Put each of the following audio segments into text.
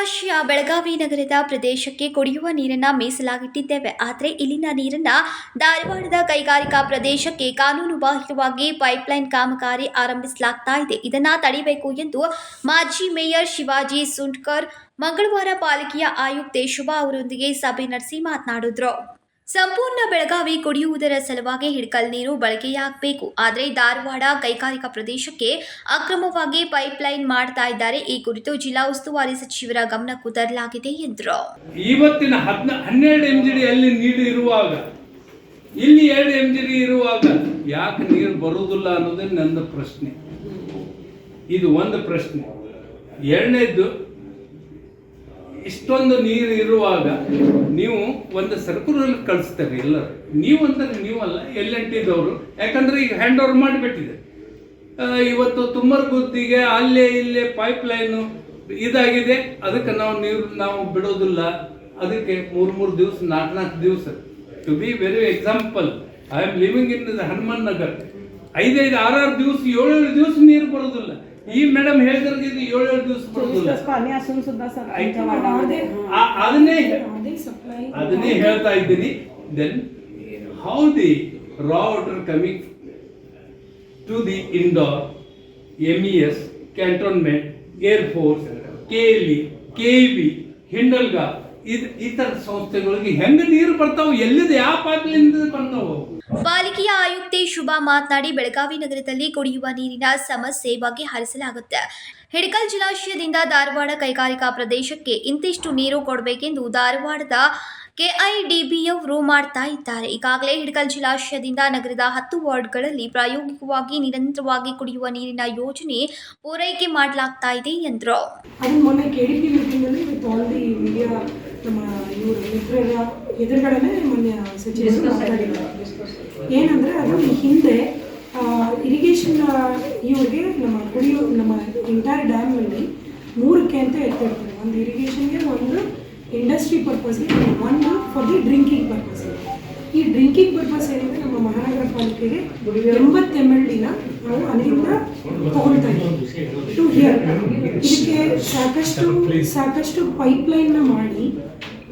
ಜಲಾಶಯ ಬೆಳಗಾವಿ ನಗರದ ಪ್ರದೇಶಕ್ಕೆ ಕುಡಿಯುವ ನೀರನ್ನ ಮೀಸಲಾಗಿಟ್ಟಿದ್ದೇವೆ. ಆದರೆ ಇಲ್ಲಿನ ನೀರನ್ನ ಧಾರವಾಡದ ಕೈಗಾರಿಕಾ ಪ್ರದೇಶಕ್ಕೆ ಕಾನೂನು ಬಾಹಿರವಾಗಿ ಪೈಪ್ಲೈನ್ ಕಾಮಗಾರಿ ಆರಂಭಿಸಲಾಗ್ತಾ ಇದೆ. ಇದನ್ನ ತಡೆಯಬೇಕು ಎಂದು ಮಾಜಿ ಮೇಯರ್ ಶಿವಾಜಿ ಸುಂಟ್ಕರ್ ಮಂಗಳವಾರ ಪಾಲಿಕೆಯ ಆಯುಕ್ತೆ ಶುಭಾ ಅವರೊಂದಿಗೆ ಸಭೆ ನಡೆಸಿ ಮಾತನಾಡಿದ್ರು. ಸಂಪೂರ್ಣ ಬೆಳಗಾವಿ ಕುಡಿಯುವುದರ ಸಲುವಾಗಿ ಹಿಡ್ಕಲ್ ನೀರು ಬಳಕೆಯಾಗಬೇಕು. ಆದರೆ ಧಾರವಾಡ ಕೈಗಾರಿಕಾ ಪ್ರದೇಶಕ್ಕೆ ಅಕ್ರಮವಾಗಿ ಪೈಪ್ಲೈನ್ ಮಾಡ್ತಾ ಇದ್ದಾರೆ. ಈ ಕುರಿತು ಜಿಲ್ಲಾ ಉಸ್ತುವಾರಿ ಸಚಿವರ ಗಮನಕ್ಕೂ ತರಲಾಗಿದೆ ಎಂದರು. ಇವತ್ತಿನ ಹನ್ನೆರಡು ಎಂ ಜಿ ಡಿ ಅಲ್ಲಿ ನೀರು ಇರುವಾಗ, ಇಲ್ಲಿ ಎರಡು ಎಂಜಿಡಿ ಇರುವಾಗ ಯಾಕೆ ನೀರು ಬರುವುದಿಲ್ಲ ಅನ್ನೋದೇ ನನ್ನ ಪ್ರಶ್ನೆ. ಇದು ಒಂದು ಪ್ರಶ್ನೆ. ಎರಡನೇದ್ದು ಇಷ್ಟೊಂದು ನೀರು ಇರುವಾಗ ನೀವು ಒಂದು ಸರ್ಕುಲರ್ ಕಳಿಸ್ತಾರೆ ಎಲ್ಲರೂ. ನೀವು ಅಂತಾರೆ ನೀವಲ್ಲ ಎಲ್ ಎನ್ ಟಿದವರು ಯಾಕಂದ್ರೆ ಈಗ ಹ್ಯಾಂಡ್ ಓವರ್ ಮಾಡಿಬಿಟ್ಟಿದೆ ಇವತ್ತು ತುಮರ್ಗುತ್ತಿಗೆ ಅಲ್ಲೇ ಇಲ್ಲೇ ಪೈಪ್ ಲೈನು ಇದಾಗಿದೆ. ಅದಕ್ಕೆ ನಾವು ನೀರು ನಾವು ಬಿಡೋದಿಲ್ಲ. ಅದಕ್ಕೆ ಮೂರು ಮೂರು ದಿವಸ, ನಾಲ್ಕು ನಾಲ್ಕು ದಿವಸ. To be very example I am living in Hanuman Hanuman Nagar ಐದೈದು, ಆರಾರು ದಿವಸ, ಏಳೇಳು ದಿವಸ ನೀರು ಬರೋದಿಲ್ಲ. ಈ ಮೇಡಮ್ ಹೇಳ್ತಾರೆ ಏಳು ಏಳು ದಿವಸ ಅದನ್ನೇ ಅದನ್ನೇ ಹೇಳ್ತಾ ಇದ್ದೀನಿ then how the raw water coming to the indoor M E S cantonment air force K L E K B Hindalga ಇದು ಈ ಥರ ಸಂಸ್ಥೆಗಳಿಗೆ ಹೆಂಗೆ ನೀರು ಬರ್ತಾವ ಎಲ್ಲಿದೆ ಯಾವ ಪಾತ್ಲಿಂದ ಬರ್ತಾವೆ ಪಾಲಿಕೆಯ ಆಯುಕ್ತೆ ಶುಭಾ ಮಾತನಾಡಿ ಬೆಳಗಾವಿ ನಗರದಲ್ಲಿ ಕುಡಿಯುವ ನೀರಿನ ಸಮಸ್ಯೆ ಬಗೆಹರಿಸಲಾಗುತ್ತೆ. ಹಿಡಕಲ್ ಜಲಾಶಯದಿಂದ ಧಾರವಾಡ ಕೈಗಾರಿಕಾ ಪ್ರದೇಶಕ್ಕೆ ಇಂತಿಷ್ಟು ನೀರು ಕೊಡಬೇಕೆಂದು ಧಾರವಾಡದ ಕೆಐಡಿಬಿಯವರು ಮಾಡ್ತಾ ಇದ್ದಾರೆ. ಈಗಾಗಲೇ ಹಿಡಕಲ್ ಜಲಾಶಯದಿಂದ ನಗರದ ಹತ್ತು ವಾರ್ಡ್ಗಳಲ್ಲಿ ಪ್ರಾಯೋಗಿಕವಾಗಿ ನಿರಂತರವಾಗಿ ಕುಡಿಯುವ ನೀರಿನ ಯೋಜನೆ ಪೂರೈಕೆ ಮಾಡಲಾಗ್ತಾ ಇದೆ ಎಂದರು. ನಮ್ಮ ಇವರು ಇಬ್ಬರ ಎದುರುಗಡೆ ಮೊನ್ನೆ ಸಚಿವರು ಮಾತಾಡಿದ್ದಾರೆ ಏನಂದರೆ ಅದು ಈ ಹಿಂದೆ ಇರಿಗೇಷನ್ ಇವರಿಗೆ ನಮ್ಮ ಕುಡಿಯೋ ನಮ್ಮ ಎಂಟೈರ್ ಡ್ಯಾಮಲ್ಲಿ ಮೂರಕ್ಕೆ ಅಂತ ಎತ್ತಿರ್ತಾರೆ. ಒಂದು ಇರಿಗೇಷನ್ಗೆ ಒಂದು ಇಂಡಸ್ಟ್ರಿ ಪರ್ಪಸ್ಗೆ ಒಂದು ಫಾರ್ ದಿ ಡ್ರಿಂಕಿಂಗ್ ಪರ್ಪಸ್ ಈ ಡ್ರಿಂಕಿಂಗ್ ಪರ್ಪಸ್ ಏನಿದೆ ನಮ್ಮ ಮಹಾನಗರ ಪಾಲಿಕೆಗೆ ಎಂಬತ್ತು ಎಂ ಎಲ್ ಡಿನ ನಾವು ಅಲ್ಲಿಂದ ತಗೊಳ್ತಾ ಇದ್ದೀವಿ. ಟು ಹಿಯರ್ ಇದಕ್ಕೆ ಸಾಕಷ್ಟು ಸಾಕಷ್ಟು ಪೈಪ್ಲೈನ್ನ ಮಾಡಿ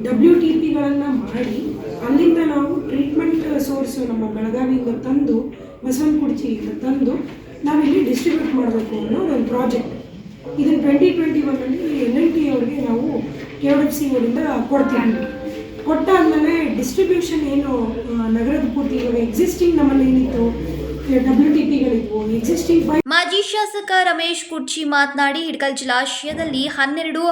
ಡಬ್ಲ್ಯೂ ಟಿ ಪಿಗಳನ್ನು ಮಾಡಿ, ಅಲ್ಲಿಂದ ನಾವು ಟ್ರೀಟ್ಮೆಂಟ್ ಸೋರ್ಸು ನಮ್ಮ ಬೆಳಗಾವಿಯಿಂದ ತಂದು ಬಸವನಕುರ್ಚಿಯಿಂದ ತಂದು ನಾವಿಲ್ಲಿ ಡಿಸ್ಟ್ರಿಬ್ಯೂಟ್ ಮಾಡಬೇಕು ಅನ್ನೋ ಒಂದು ಪ್ರಾಜೆಕ್ಟ್ ಇದನ್ನು ಟ್ವೆಂಟಿ ಟ್ವೆಂಟಿ ಒನ್ನಲ್ಲಿ ಎನ್ ಎಲ್ ಟಿ ಅವ್ರಿಗೆ ನಾವು ಕೆ ಎಫ್ ಸಿ ಅವರಿಂದ ಕೊಡ್ತೀವಿ. ಕೊಟ್ಟಾದ್ಮೇಲೆ ಡಿಸ್ಟ್ರಿಬ್ಯೂಷನ್ ಏನು ನಗರದ ಪೂರ್ತಿ ಇವಾಗ ಎಕ್ಸಿಸ್ಟಿಂಗ್ ನಮ್ಮಲ್ಲಿ ಏನಿತ್ತು ಮಾಜಿ ಶಾಸಕ ರಮೇಶ್ ಕುರ್ಚಿ ಮಾತನಾಡಿ ಹಿಡ್ಕಲ್ ಜಲಾಶಯದಲ್ಲಿ ಹನ್ನೆರಡು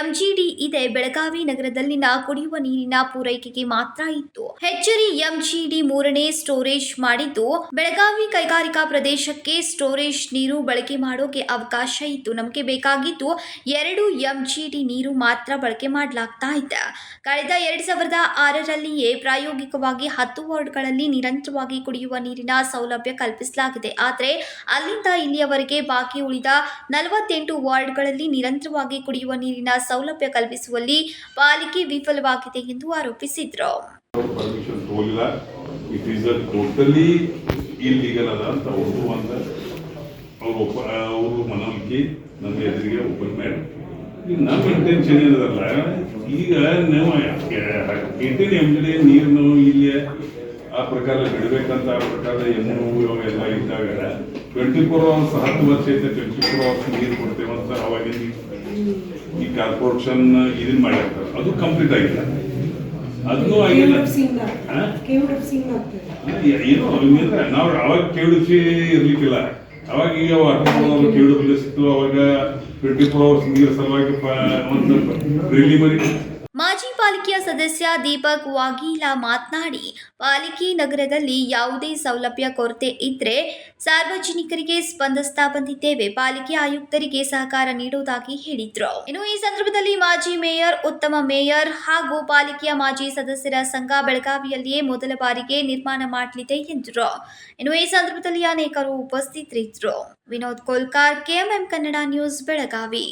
ಎಂಜಿಡಿ ಇದೆ. ಬೆಳಗಾವಿ ನಗರದಲ್ಲಿನ ಕುಡಿಯುವ ನೀರಿನ ಪೂರೈಕೆಗೆ ಮಾತ್ರ ಇತ್ತು. ಹೆಚ್ಚರಿ ಎಂಜಿಡಿ ಮೂರನೇ ಸ್ಟೋರೇಜ್ ಮಾಡಿದ್ದು, ಬೆಳಗಾವಿ ಕೈಗಾರಿಕಾ ಪ್ರದೇಶಕ್ಕೆ ಸ್ಟೋರೇಜ್ ನೀರು ಬಳಕೆ ಮಾಡೋಕೆ ಅವಕಾಶ ಇತ್ತು. ನಮಗೆ ಬೇಕಾಗಿದ್ದು ಎರಡು ಎಂಜಿಡಿ ನೀರು ಮಾತ್ರ ಬಳಕೆ ಮಾಡಲಾಗ್ತಾ ಇದೆ. ಕಳೆದ ಎರಡ್ ಸಾವಿರದ ಆರರಲ್ಲಿಯೇ ಪ್ರಾಯೋಗಿಕವಾಗಿ ಹತ್ತು ವಾರ್ಡ್ಗಳಲ್ಲಿ ನಿರಂತರವಾಗಿ ಕುಡಿಯುವ ನೀರಿನ ಸೌಲಭ್ಯ ಕಲ್ಪಿಸಲಾಗಿದೆ. ಆದರೆ ಅಲ್ಲಿಂದ ಇಲ್ಲಿಯವರೆಗೆ ಬಾಕಿ ಉಳಿದ ನಲವತ್ತೆಂಟು ವಾರ್ಡ್ಗಳಲ್ಲಿ ನಿರಂತರವಾಗಿ ಕುಡಿಯುವ ನೀರಿನ ಸೌಲಭ್ಯ ಕಲ್ಪಿಸುವಲ್ಲಿ ಪಾಲಿಕೆ ವಿಫಲವಾಗಿದೆ ಎಂದು ಆರೋಪಿಸಿದರು. ನಮ್ಮ ಇಂಟೆನ್ಷನ್ ಏನದಲ್ಲ, ಈಗ ನಾವು ಡಿ ನೀರನ್ನು ಇಲ್ಲಿ ಆ ಪ್ರಕಾರ ಬಿಡಬೇಕಂತ ಆ ಪ್ರಕಾರ ಎಮ್ಮು ಇವೆಲ್ಲ ಇದ್ದಾಗ ಟ್ವೆಂಟಿ ಫೋರ್ ಅವರ್ಸ್ ಹತ್ತು ವರ್ಷ ಐತೆ ಟ್ವೆಂಟಿ ಫೋರ್ ಅವರ್ಸ್ ನೀರು ಕೊಡ್ತೇವೆ ಅಂತ ಅವಾಗ ಈ ಕಾರ್ಪೊರೇಷನ್ ಇದನ್ನ ಮಾಡಿರ್ತಾರೆ ಅದು ಕಂಪ್ಲೀಟ್ ಆಗಿಲ್ಲ. ಅದನ್ನೂ ಆಗಿಲ್ಲ ಏನು ನಾವು ಅವಾಗ ಕೇಳಿಸಿ ಇರ್ಲಿಕ್ಕಿಲ್ಲ. ಅವಾಗ ಈಗ ವಾಟರ್ ಕೇಳಿದ್ರು ಸಿಕ್ತು. ಅವಾಗ ಟ್ವೆಂಟಿ ಫೋರ್ ಅವರ್ಸ್ ನೀರು ಸಲುವಾಗಿ ಒಂದು ಪ್ರಿಲಿಮರಿ ಸದಸ್ಯ ದೀಪಕ್ ವಾಗೀಲಾ ಮಾತನಾಡಿ, ಪಾಲಿಕೆ ನಗರದಲ್ಲಿ ಯಾವುದೇ ಸೌಲಭ್ಯ ಕೊರತೆ ಇದ್ರೆ ಸಾರ್ವಜನಿಕರಿಗೆ ಸ್ಪಂದಿಸ್ತಾ ಬಂದಿದ್ದೇವೆ. ಪಾಲಿಕೆ ಆಯುಕ್ತರಿಗೆ ಸಹಕಾರ ನೀಡುವುದಾಗಿ ಹೇಳಿದ್ರು. ಇನ್ನು ಈ ಸಂದರ್ಭದಲ್ಲಿ ಮಾಜಿ ಮೇಯರ್, ಉತ್ತಮ ಮೇಯರ್ ಹಾಗೂ ಪಾಲಿಕೆಯ ಮಾಜಿ ಸದಸ್ಯರ ಸಂಘ ಬೆಳಗಾವಿಯಲ್ಲಿಯೇ ಮೊದಲ ಬಾರಿಗೆ ನಿರ್ಮಾಣ ಮಾಡಲಿದೆ ಎಂದರು. ಇನ್ನು ಈ ಸಂದರ್ಭದಲ್ಲಿ ಅನೇಕರು ಉಪಸ್ಥಿತರಿದ್ದರು. Vinod Kolkar, KMM Kannada news, Belagavi.